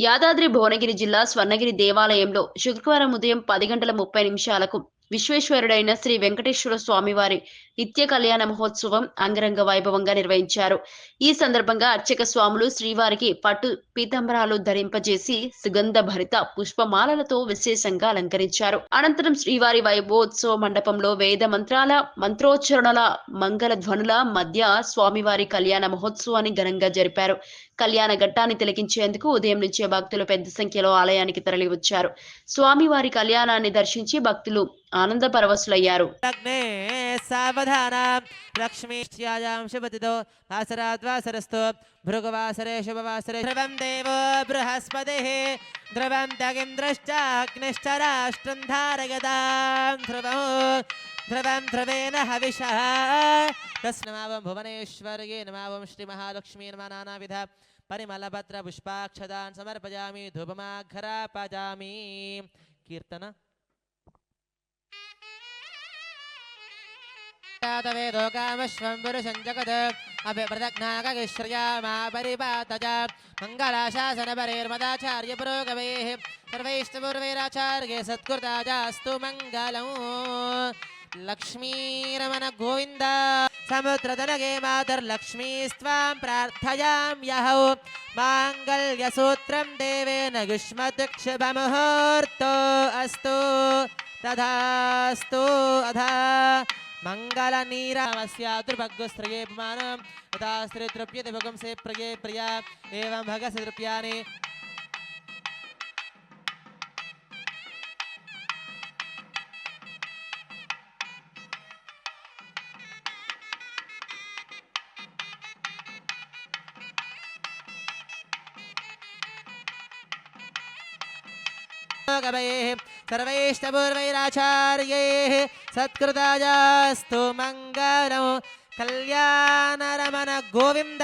యాదాద్రి భువనగిరి జిల్లా స్వర్ణగిరి దేవాలయంలో శుక్రవారం ఉదయం పది గంటల ముప్పై నిమిషాలకు విశ్వేశ్వరుడైన శ్రీ వెంకటేశ్వర స్వామివారి నిత్య కళ్యాణ మహోత్సవం అంగరంగ వైభవంగా నిర్వహించారు. ఈ సందర్భంగా అర్చక స్వాములు శ్రీవారికి పట్టు పీతాంబరాలు ధరింపజేసి సుగంధ భరిత పుష్పమాలలతో విశేషంగా అలంకరించారు. అనంతరం శ్రీవారి వైభవోత్సవ మండపంలో వేద మంత్రాల మంత్రోచ్చరణల మంగళ ధ్వనుల మధ్య స్వామివారి కళ్యాణ మహోత్సవాన్ని ఘనంగా జరిపారు. కళ్యాణ ఘట్టాన్ని తిలకించేందుకు ఉదయం నుంచే భక్తులు పెద్ద సంఖ్యలో ఆలయానికి తరలివచ్చారు. స్వామివారి కళ్యాణాన్ని దర్శించి భక్తులు ఆనంద పరవశులయ్యారు. ధ్రువం ధ్రువేణ హవిష. తస్నమావం భువనేశ్వర్యే నమావం శ్రీమహాలక్ష్మీ నమ. నానావిధ పరిమళభద్ర పుష్పాక్షదాన్ సమర్పజామి ధూపమాఘరా పజామి కీర్తన ेदोकामश्वम्बुरुसञ्जगद अभिप्रदज्ञाकश्रियामा परिपात च मङ्गलाशासनपरेर्मदाचार्यपुरोगवैः सर्वैष्टपूर्वैराचार्ये सत्कृताजास्तु मङ्गलम् लक्ष्मीरमणगोविन्द समुद्रतनगे मातर्लक्ष्मीस्त्वां प्रार्थयाम्यहौ देवेन युष्मतुक्षुभमुहूर्तो अस्तु तथास्तु अधा మంగళ నీరామస్యాతుర్భగ్గస్త్రయే మానం యథాస్త్రే ద్రవ్యతే భగం సే ప్రియా ఏం భగస్ తృప్యాని गवैः सर्वैष्टपूर्वैराचार्यैः सत्कृतायास्तु मङ्गलम् कल्याणरमण गोविन्द